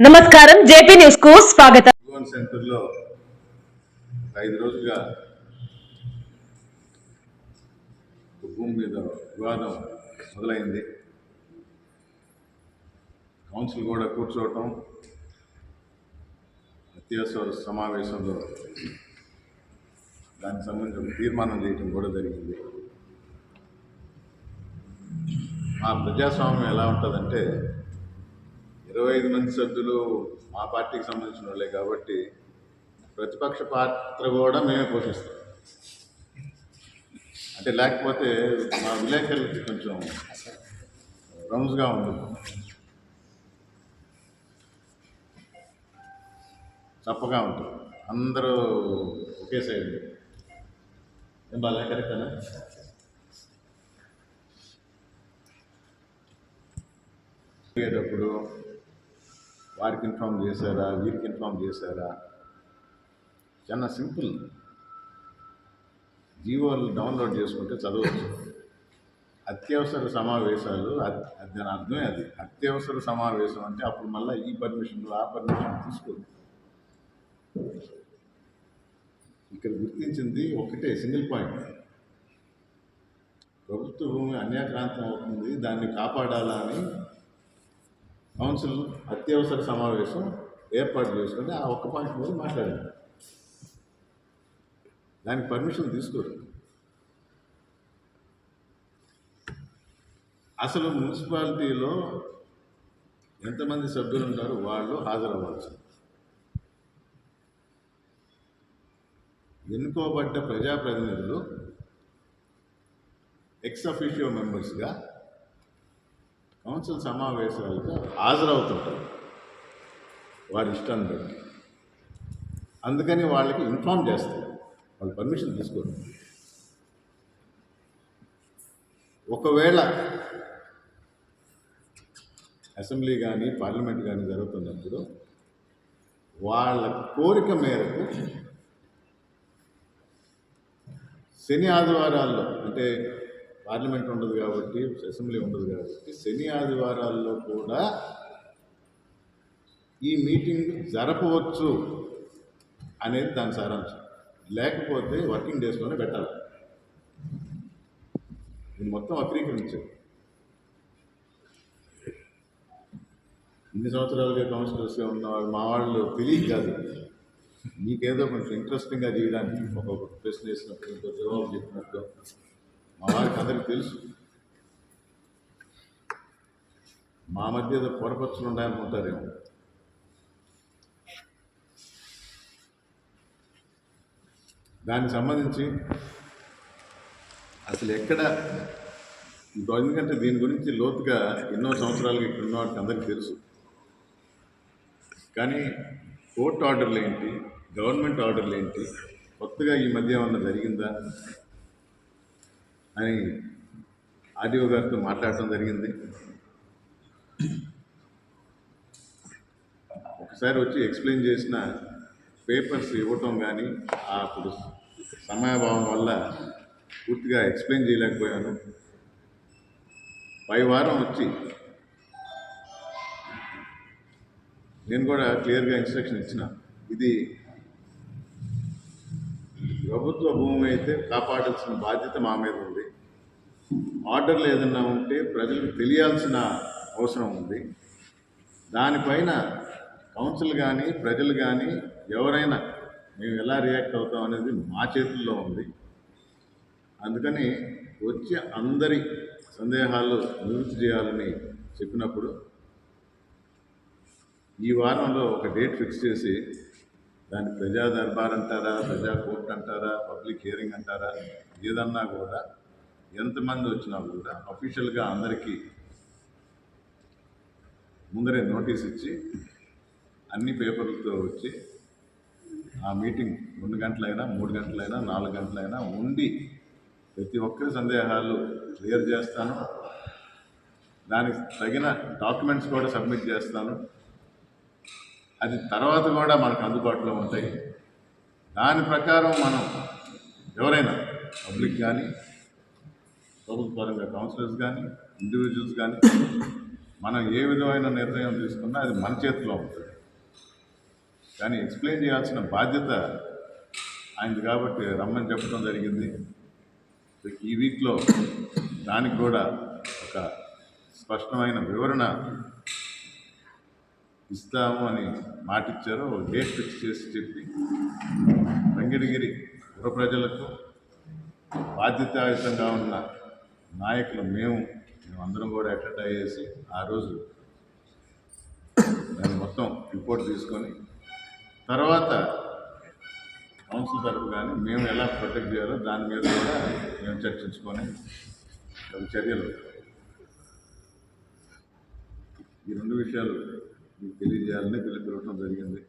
నమస్కారం జేపీ న్యూస్కు స్వాగతం సెంటర్లో ఐదు రోజులుగా భూమి మీద వివాదం మొదలైంది. కౌన్సిల్ కూడా కూర్చోవటం అత్యవసర సమావేశంలో దానికి సంబంధించిన తీర్మానం చేయటం కూడా జరిగింది. మా ప్రజాస్వామ్యం ఎలా ఉంటుందంటే ఇరవై ఐదు మంది సభ్యులు మా పార్టీకి సంబంధించిన వాళ్ళే కాబట్టి ప్రతిపక్ష పాత్ర కూడా మేమే పోషిస్తాం. అంటే లేకపోతే మా విలేకరులకి కొంచెం రౌన్స్గా ఉంటుంది చప్పగా ఉంటుంది. అందరూ ఒకే సైడ్. ఏం బాగా కరెక్టేనా అడిగేటప్పుడు వారికి ఇన్ఫామ్ చేశారా? వీరికి ఇన్ఫామ్ చేశారా? చాలా సింపుల్. జీవోలు డౌన్లోడ్ చేసుకుంటే చదవచ్చు. అత్యవసర సమావేశాలు అది దాని అర్థమే అది. అత్యవసర సమావేశం అంటే అప్పుడు మళ్ళీ ఈ పర్మిషన్లు ఆ పర్మిషన్ తీసుకోదు ఇక్కడ గుర్తించింది ఒకటే సింగిల్ పాయింట్ ప్రభుత్వ భూమి అన్యాక్రాంతం అవుతుంది దాన్ని కాపాడాలా అని కౌన్సిల్ అత్యవసర సమావేశం ఏర్పాటు చేసుకుని ఆ ఒక్క పాయింట్ మీద మాట్లాడారు. దానికి పర్మిషన్ తీసుకోరు. అసలు మున్సిపాలిటీలో ఎంతమంది సభ్యులు ఉంటారు వాళ్ళు హాజరవ్వాల్సింది ఎన్నుకోబడ్డ ప్రజాప్రతినిధులు ఎక్స్ అఫీషియో మెంబర్స్గా కౌన్సిల్ సమావేశాలకు హాజరవుతుంటారు వారి ఇష్టాన్ని బట్టి అందుకని వాళ్ళకి ఇన్ఫామ్ చేస్తారు. వాళ్ళు పర్మిషన్ తీసుకోరు. ఒకవేళ అసెంబ్లీ కానీ పార్లమెంట్ కానీ జరుగుతున్నప్పుడు వాళ్ళ కోరిక మేరకు శని ఆదివారాల్లో అంటే పార్లమెంట్ ఉండదు కాబట్టి అసెంబ్లీ ఉండదు కాబట్టి శని ఆదివారాల్లో కూడా ఈ మీటింగ్ జరపవచ్చు అనేది దాని సారాంశం. లేకపోతే వర్కింగ్ డేస్లోనే పెట్టాలి. ఇది మొత్తం వక్రీకరించారు. ఇన్ని సంవత్సరాలుగా కౌన్సిలర్స్గా ఉన్న వాళ్ళు మా వాళ్ళు తెలియదు కాదు. మీకేదో కొంచెం ఇంట్రెస్టింగ్గా చేయడానికి ఒక ప్రశ్న వేసినప్పుడు ఇంకో జవాబు చెప్పినట్టు. మా వారికి అందరికీ తెలుసు. మా మధ్య ఏదో పొరపచ్చులు ఉన్నాయనుకుంటారేమో. దానికి సంబంధించి అసలు ఎక్కడ ఇప్పుడు ఎందుకంటే దీని గురించి లోతుగా ఎన్నో సంవత్సరాలుగా ఇక్కడ ఉన్న అందరికీ తెలుసు. కానీ కోర్టు ఆర్డర్లు ఏంటి? గవర్నమెంట్ ఆర్డర్లు ఏంటి? కొత్తగా ఈ మధ్య ఏమన్నా జరిగిందా? అని ఆర్డీఓ గారితో మాట్లాడటం జరిగింది. ఒకసారి వచ్చి ఎక్స్ప్లెయిన్ చేసిన పేపర్స్ ఇవ్వటం కానీ అప్పుడు సమయాభావం వల్ల పూర్తిగా ఎక్స్ప్లెయిన్ చేయలేకపోయాను. పై వారం వచ్చి నేను కూడా క్లియర్గా ఇన్స్ట్రక్షన్ ఇచ్చిన. ఇది ప్రభుత్వ భూమి అయితే కాపాడాల్సిన బాధ్యత మా మీద ఉంది. ఆర్డర్లు ఏదన్నా ఉంటే ప్రజలకు తెలియాల్సిన అవసరం ఉంది. దానిపైన కౌన్సిల్ కానీ ప్రజలు కానీ ఎవరైనా మేము ఎలా రియాక్ట్ అవుతాం అనేది మా చేతుల్లో ఉంది. అందుకని వచ్చి అందరి సందేహాలు నివృత్తి చేయాలని చెప్పినప్పుడు ఈ వారంలో ఒక డేట్ ఫిక్స్ చేసి దాన్ని ప్రజా దర్బార్ అంటారా ప్రజా కోర్టు అంటారా పబ్లిక్ హియరింగ్ అంటారా ఏదన్నా కూడా ఎంతమంది వచ్చినా కూడా అఫీషియల్గా అందరికీ ముందరే నోటీస్ ఇచ్చి అన్ని పేపర్లతో వచ్చి ఆ మీటింగ్ రెండు గంటలైనా మూడు గంటలైనా నాలుగు గంటలైనా ఉండి ప్రతి ఒక్కరి సందేహాలు క్లియర్ చేస్తాను. దానికి తగిన డాక్యుమెంట్స్ కూడా సబ్మిట్ చేస్తాను. అది తర్వాత కూడా మనకు అందుబాటులో ఉంటాయి. దాని ప్రకారం మనం ఎవరైనా పబ్లిక్ కానీ ప్రభుత్వ పరంగా కౌన్సిలర్స్ కానీ ఇండివిజువల్స్ కానీ మనం ఏ విధమైన నిర్ణయం తీసుకున్నా అది మన చేతిలో ఉంటుంది. కానీ ఎక్స్ప్లెయిన్ చేయాల్సిన బాధ్యత ఆయనది కాబట్టి రమ్మని చెప్పడం జరిగింది. ఈ వీక్లో దానికి కూడా ఒక స్పష్టమైన వివరణ ఇస్తాము అని మాటిచ్చారు ఒక డేట్ ఫిక్స్ చేసి చెప్పి వెంకటగిరి పుర ప్రజలకు బాధ్యతాయుతంగా ఉన్న నాయకులు మేము. అందరం కూడా అటెండ్ అయ్యేసి ఆ రోజు దాన్ని మొత్తం రిపోర్ట్ తీసుకొని తర్వాత కౌన్సిల్ తరపు కానీ మేము ఎలా ప్రొటెక్ట్ చేయాలో దాని మీద కూడా మేము చర్చించుకొని అవి చర్యలు ఈ రెండు విషయాలు మీకు తెలియజేయాలని తెలియజేయడం జరిగింది.